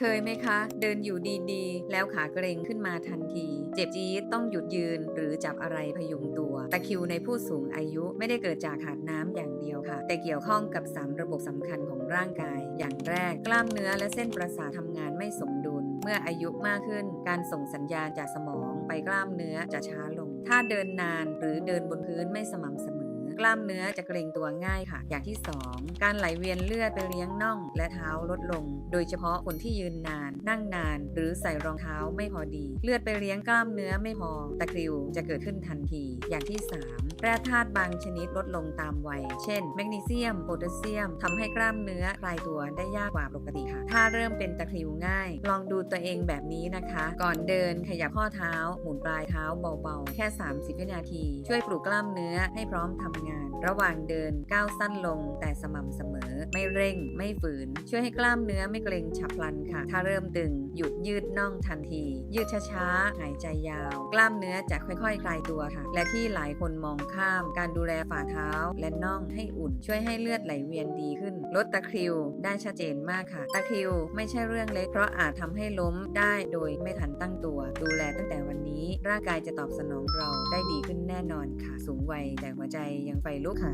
เคยไหมคะ เดินอยู่ดีๆ แล้วขาเกร็งขึ้นมาทันที เจ็บจี๊ดต้องหยุดยืน หรือจับอะไรพยุงตัว ตะคิวในผู้สูงอายุไม่ได้เกิดจากขาดน้ำอย่างเดียวค่ะ แต่เกี่ยวข้องกับ 3 ระบบสำคัญของร่างกาย อย่างแรก กล้ามเนื้อและเส้นประสาททำงานไม่สมดุล เมื่ออายุมากขึ้น การส่งสัญญาณจากสมองไปกล้ามเนื้อจะช้าลง ถ้าเดินนานหรือเดินบนพื้นไม่สม่ำเสมอ กล้ามเนื้อจะเกร็งตัวง่ายค่ะ อย่างที่ 2 การไหลเวียนเลือดไปเลี้ยงน่อง และเท้าลดลง โดยเฉพาะคนที่ยืนนาน นั่งนาน หรือใส่รองเท้าไม่พอดี เลือดไปเลี้ยงกล้ามเนื้อไม่พอ ตะคริวจะเกิดขึ้นทันที อย่างที่ 3 แร่ธาตุบางชนิดลดลงตามวัย เช่น แมกนีเซียม โพแทสเซียมทำให้กล้ามเนื้อคลายตัวได้ยากกว่าปกติค่ะ ถ้าเริ่มเป็นตะคริวง่าย ลองดูตัวเองแบบนี้นะคะ ก่อนเดินขยับข้อเท้า หมุนปลายเท้าเบาๆ แค่ 30 วินาที ช่วยปลุกกล้ามเนื้อให้พร้อมทำงาน ระหว่างเดินก้าวสั้นลงแต่สม่ำเสมอ ไม่เร่ง ไม่ฝืน ช่วยให้กล้ามเนื้อไม่เกร็งฉับพลันค่ะ ถ้าเริ่มตึง หยุดยืดน่องทันที ยืดช้าๆ หายใจยาว กล้ามเนื้อจะค่อยๆคลายตัวค่ะ และที่หลายคนมองข้าม การดูแลฝ่าเท้า และน่องให้อุ่น ช่วยให้เลือดไหลเวียนดีขึ้น ลดตะคริวได้ชัดเจนมากค่ะ ตะคริวไม่ใช่เรื่องเล็ก เพราะอาจทำให้ล้มได้โดยไม่ทันตั้งตัว ดูแลตั้งแต่วันนี้ ร่างกายจะตอบสนองเราได้ดีขึ้นแน่นอนค่ะ สูงวัยแต่หัวใจยังไปลูกค่ะ